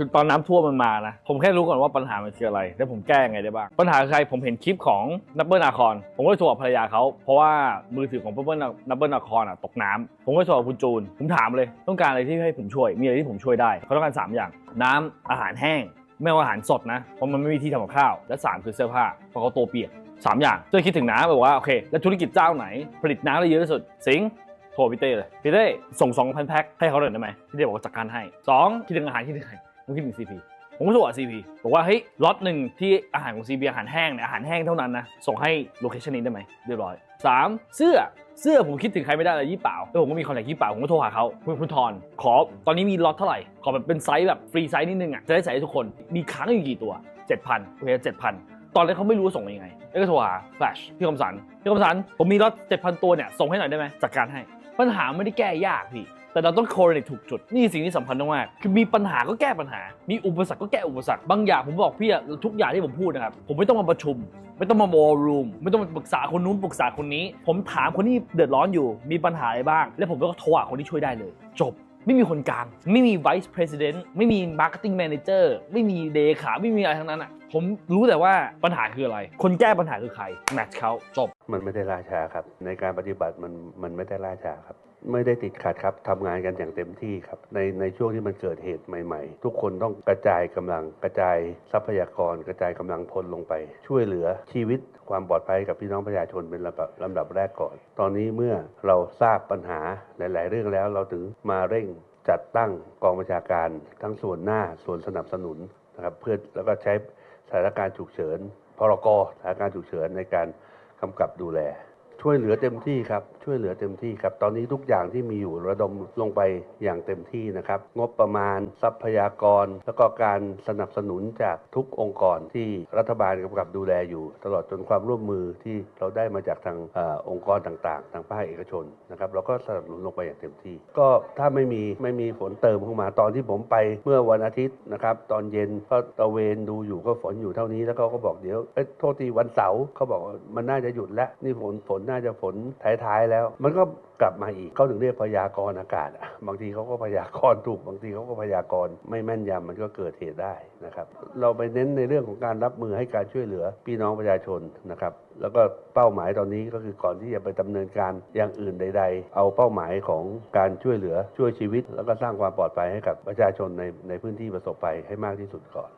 คือตอนน้ำท่วมมันมานะ ผมแค่รู้ก่อนว่าปัญหามันคืออะไร แล้วผมแก้ยังไงได้บ้าง ปัญหาคือใครผมเห็นคลิปของนับเบิลนาคอน ผมก็เลยโทรหาภรรยาเขา เพราะว่ามือถือของนับเบิลนับเบิลนาคอนอะตกน้ำผมก็โทรหาคุณจูน ผมถามเลย ต้องการอะไรที่ให้ผมช่วย มีอะไรที่ผมช่วยได้ เขาต้องการสามอย่าง น้ำอาหารแห้ง ไม่ว่าอาหารสดนะ เพราะมันไม่มีที่ทำกับข้าว และสามคือเสื้อผ้า เพราะเขาตัวเปียกสามอย่างก็เลยคิดถึงน้ำแบบว่าโอเค แล้วธุรกิจเจ้าไหน ผลิตน้ำได้เยอะที่สุด สิงห์โทรพี่เต้เลยพี่เต้ส่ง 2,000 แพ็คให้เขาหน่อยได้ไหมพี่เต้บอกว่าจัดการให้สองคิดถึงอาหารคิดถึงใคร ผมคิดถึง CP ผมก็โทรหา CP บอกว่าเฮ้ยล็อตหนึ่งที่อาหารของ CP อาหารแห้งเนี่ยอาหารแห้งเท่านั้นนะส่งให้โลเคชันนี้ได้ไหมเรียบร้อยสามเสื้อเสื้อผมคิดถึงใครไม่ได้เลยยี่เป่าแล้วผมก็มีคอนแทคยี่เป่าผมก็โทรหาเขาคุณคุณทอนขอตอนนี้มีล็อตเท่าไหร่ ขอแบบเป็นไซส์แบบฟรีไซส์นิดนึงอะจะได้ใส่ให้ทุกคนมีค้างอยู่กี่ตัว7,000โอเค7,000ตอนแรกเขาไม่รู้ส่งยังไงแล้วก็โทรหาแฟลชพี่คมสันพี่คมสันผมมีรถ7,000ตัวเนี่ยส่งให้หน่อยได้ไหมจัดการให้ปัญหาไม่ได้แก้ยากพี่ แต่เราต้องโคเรนถูกจุด นี่สิ่งที่สำคัญมากคือมีปัญหาก็แก้ปัญหา มีอุปสรรคก็แก้อุปสรรค บางอย่างผมบอกพี่อะทุกอย่างที่ผมพูดนะครับ ผมไม่ต้องมาประชุม ไม่ต้องมาวอลลุ่มไม่ต้องมาปรึกษาคนนู้นปรึกษาคนนี้ ผมถามคนที่เดือดร้อนอยู่ มีปัญหาอะไรบ้าง แล้วผมก็โทรหาคนที่ช่วยได้เลย จบไม่มีคนกลาง ไม่มี vice president ไม่มี marketing manager ไม่มีเลขา ไม่มีอะไรทั้งนั้นอะผมรู้แต่ว่าปัญหาคืออะไร คนแก้ปัญหาคือใคร match เขาจบ มันไม่ได้ล่าช้าครับ ในการปฏิบัติมันมันไม่ได้ล่าช้าครับ ไม่ได้ติดขัดครับทำงานกันอย่างเต็มที่ครับ ในในช่วงที่มันเกิดเหตุใหม่ ๆ ทุกคนต้องกระจายกำลังกระจายทรัพยากร กระจายกำลังพลลงไป ช่วยเหลือชีวิตความปลอดภัยกับพี่น้องประชาชนเป็นลำดับลำดับแรกก่อน ตอนนี้เมื่อเราทราบปัญหาหลาย ๆ เรื่องแล้วเราถึงมาเร่งจัดตั้งกองบัญชาการ ทั้งส่วนหน้าส่วนสนับสนุนนะครับเพื่อแล้วก็ใช้ สถานการณ์ฉุกเฉินพรกสถานการณ์ฉุกเฉินในการกำกับดูแล ช่วยเหลือเต็มที่ครับ ช่วยเหลือเต็มที่ครับ ตอนนี้ทุกอย่างที่มีอยู่ระดมลงไปอย่างเต็มที่นะครับ งบประมาณทรัพยากร แล้วก็การสนับสนุนจากทุกองค์กรที่รัฐบาลกำกับดูแลอยู่ ตลอดจนความร่วมมือที่เราได้มาจากทางออองค์กรต่างๆ ทางภาคเอกชนนะครับเราก็สนับสนุนลงไปอย่างเต็มที่ ก็ถ้าไม่มีไม่มีฝนเติมเข้ามาตอนที่ผมไปเมื่อวันอาทิตย์นะครับตอนเย็นก็ตะเวนดูอยู่ก็ฝนอยู่เท่านี้แล้วเขาก็บอกเดี๋ยวเอ้โทษทีวันเสาร์เขาบอกมันน่าจะหยุดแล้วนี่ฝนฝนน่าจะฝนท้ายๆแล้ว มันก็กลับมาอีกเขาถึงเรียกพยากรณ์อากาศบางทีเขาก็พยากรณ์ถูก บางทีเขาก็พยากรณ์ไม่แม่นยำมันก็เกิดเหตุได้นะครับ เราไปเน้นในเรื่องของการรับมือให้การช่วยเหลือพี่น้องประชาชนนะครับ แล้วก็เป้าหมายตอนนี้ก็คือก่อนที่จะไปดำเนินการอย่างอื่นใด ๆ เอาเป้าหมายของการช่วยเหลือช่วยชีวิต แล้วก็สร้างความปลอดภัยให้กับประชาชนในในพื้นที่ประสบภัยให้มากที่สุดก่อน